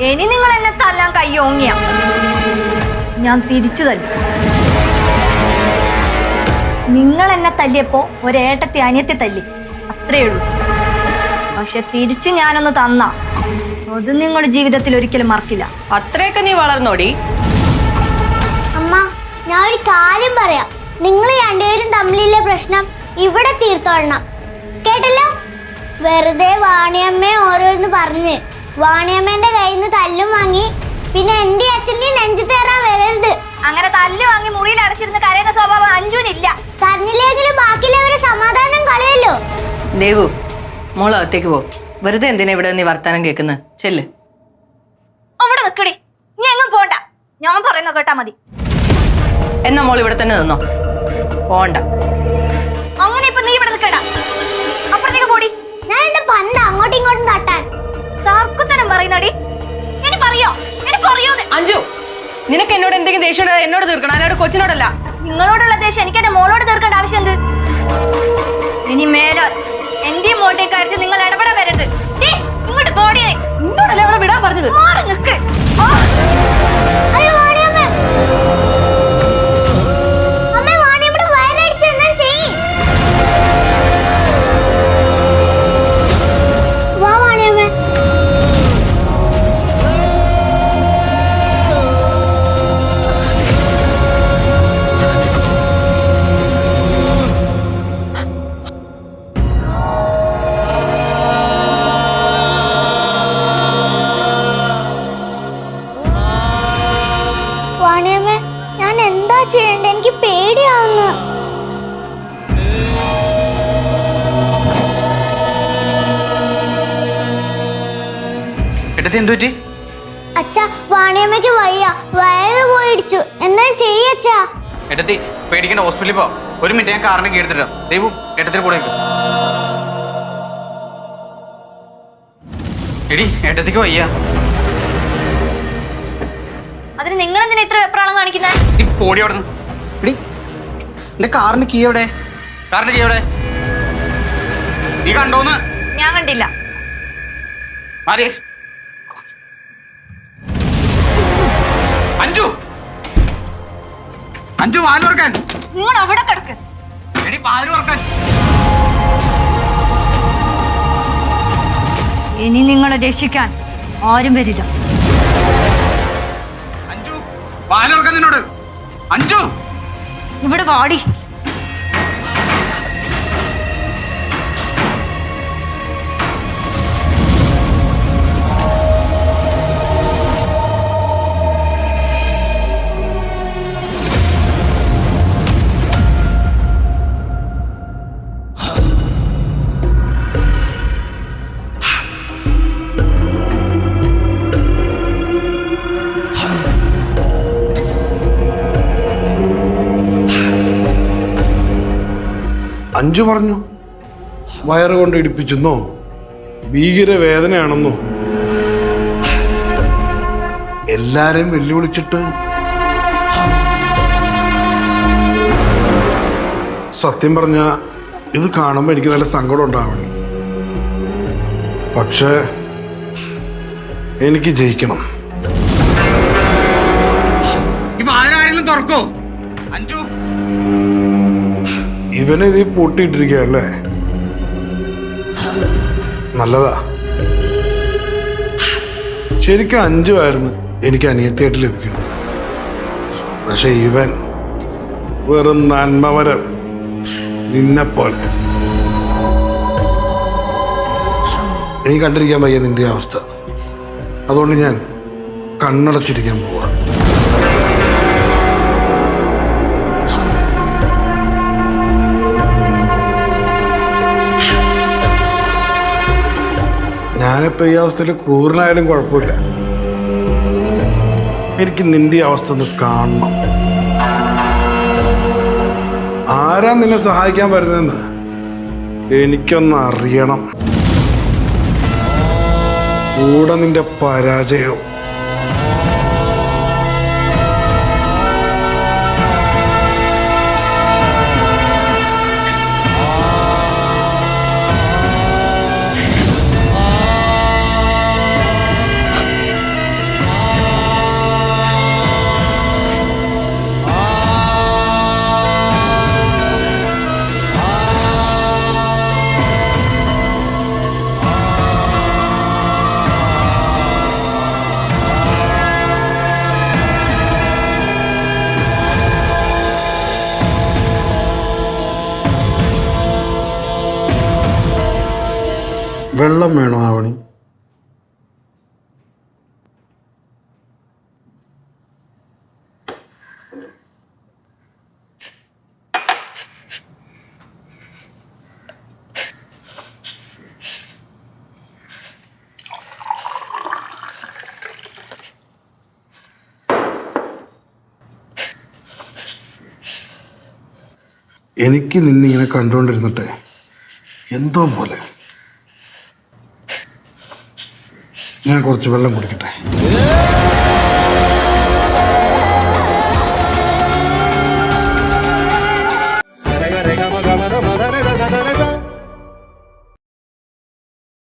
ഇനി നിങ്ങൾ എന്നെ തല്ലാൻ കയ്യോങ്ങിയ. ഞാൻ തിരിച്ചു തല്ലി നിങ്ങൾ എന്നെ തല്ലിയപ്പോ ഒരേട്ടത്തെ അനിയത്തെ തല്ലി. അത്രേ ഉള്ളൂ. പക്ഷെ തിരിച്ച് ഞാനൊന്ന് തന്ന. അത് നിങ്ങളുടെ ജീവിതത്തിൽ ഒരിക്കലും മറക്കില്ല. അത്രയൊക്കെ നീ വളർന്നോടി. അമ്മ ഞാൻ ഒരു കാര്യം പറയാം. നിങ്ങൾ രണ്ടുപേരും തമ്മിലുള്ള പ്രശ്നം ഇവിടെ തീർത്തോളണം. കേട്ടല്ലോ? വെറുതെ വാണിയമ്മയെ ഓരോന്ന് പറഞ്ഞ്. വാണിയമ്മേന്റെ കയ്യിൽ നിന്ന് തല്ലും വാങ്ങി. പിന്നെ എന്റെ അച്ഛന്റെ നെഞ്ചു തേറാൻ വരരുത്. അങ്ങനെ തല്ലു വാങ്ങി മുറിയിൽ അടച്ചിരുന്ന് കരയുന്ന സ്വഭാവം അഞ്ജുനില്ല കരഞ്ഞില്ലെങ്കിലും ബാക്കിയുള്ളവരെ സമാധാനം കളയല്ലോ. ദേവു മോൾ അകത്തേക്ക് പോ. വെറുതെ എന്തിനാ ഇവിടെ നീ വർത്താനം കേൾക്കുന്നത് ചെല്ല്. അവിടെ നിക്കടി. നീ എങ്ങും പോണ്ട. ഞാൻ പറയുന്ന കേട്ടാ മതി. എന്നാ മോൾ ഇവിടെ തന്നെ നിന്നോ? പോണ്ട. നിനക്ക് എന്നോട് എന്തെങ്കിലും ദേഷ്യം എന്നോട് തീർക്കണം അല്ലാതെ കൊച്ചിനോടല്ല. നിങ്ങളോടുള്ള ദേഷ്യം എനിക്ക് എന്റെ മോളോട് തീർക്കേണ്ട ആവശ്യം എന്ത്? ഇനി മേലെ എന്റെ മോളുടെ കാര്യത്തിൽ നിങ്ങൾ ഇടപെടാൻ വരരുത്. ഇങ്ങോട്ട് പോടിയേ ഇന്നോടല്ലേ അവളെ വിടാൻ പറഞ്ഞത്? മാറി നിക്ക്. എട്ടത്തി എന്തു പറ്റി? അച്ഛാ വാണിയമ്മയ്ക്ക് വയ്യ. വയറ് പോയിടിച്ചു. എന്താ ചെയ്യച്ചാ എട്ടത്തി പേടിക്കേണ്ട ഹോസ്പിറ്റലിൽ പോ. ഒരു മിനിറ്റ് ഞാൻ കാറിനെ കീഴ്ത്തിട്ടാ ദൈവം എട്ടത്തിൽ കൂടെ നിൽക്കും. എടി ഏട്ടത്തിക്ക് വയ്യ. അതിന് നിങ്ങൾ എന്തിനാ ഇത്ര വെപ്രാളം കാണിക്കുന്നത് നീ പോടി അവിടെ എടി എന്റെ കാറിന് കീ എവിടെ? കാറിന്റെ കീ എവിടെ? നീ കണ്ടോന്ന്? ഞാൻ കണ്ടില്ല. മാറി. അഞ്ചു. അഞ്ചു വാലുറക്കാൻ അവിടെ കിടക്ക്. എടി വാലുറക്കാൻ ഇനി നിങ്ങളെ രക്ഷിക്കാൻ ആരും വരില്ല. അഞ്ചു വാലുറക്കാൻ നിന്നോട്. അഞ്ചു. ഇവിടെ വാടി. അഞ്ചു പറഞ്ഞു. വയറ് കൊണ്ട് ഇടിപ്പിച്ചെന്നോ? ഭീകര വേദനയാണെന്നോ? എല്ലാരെയും വെല്ലുവിളിച്ചിട്ട്. സത്യം പറഞ്ഞ ഇത് കാണുമ്പോൾ എനിക്ക് നല്ല സങ്കടം ഉണ്ടാവണം. പക്ഷേ എനിക്ക് ജയിക്കണം. ഇപ്പൊ വാലാരെങ്കിലും തുറക്കോ? അഞ്ചു. ഇവനെ ഇത് പൂട്ടിയിട്ടിരിക്കുകയല്ലേ നല്ലതാ. ശരിക്കും അഞ്ചുമായിരുന്നു എനിക്ക് അനിയത്തിയായിട്ട് ലഭിക്കുന്നത്. പക്ഷെ ഇവൻ വെറും നന്മമരം നിന്നെപ്പോലെ. എനിക്ക് കണ്ടിരിക്കാൻ വയ്യ നിന്റെ അവസ്ഥ. അതുകൊണ്ട് ഞാൻ കണ്ണടച്ചിരിക്കാൻ പോവാ. ഞാനിപ്പോ ഈ അവസ്ഥയിൽ ക്രൂരനായാലും കുഴപ്പമില്ല. എനിക്ക് നിന്റെ അവസ്ഥ ഒന്ന് കാണണം. ആരാ നിന്നെ സഹായിക്കാൻ വരുന്നതെന്ന് എനിക്കൊന്ന് അറിയണം. കൂടെ നിന്റെ പരാജയവും വെള്ളം വേണോ ആവണി? എനിക്ക് നിന്നിങ്ങനെ കണ്ടുകൊണ്ടിരുന്നിട്ട് എന്തോ പോലെ. ഞാൻ കുറച്ച് വെള്ളം കുടിക്കട്ടെ?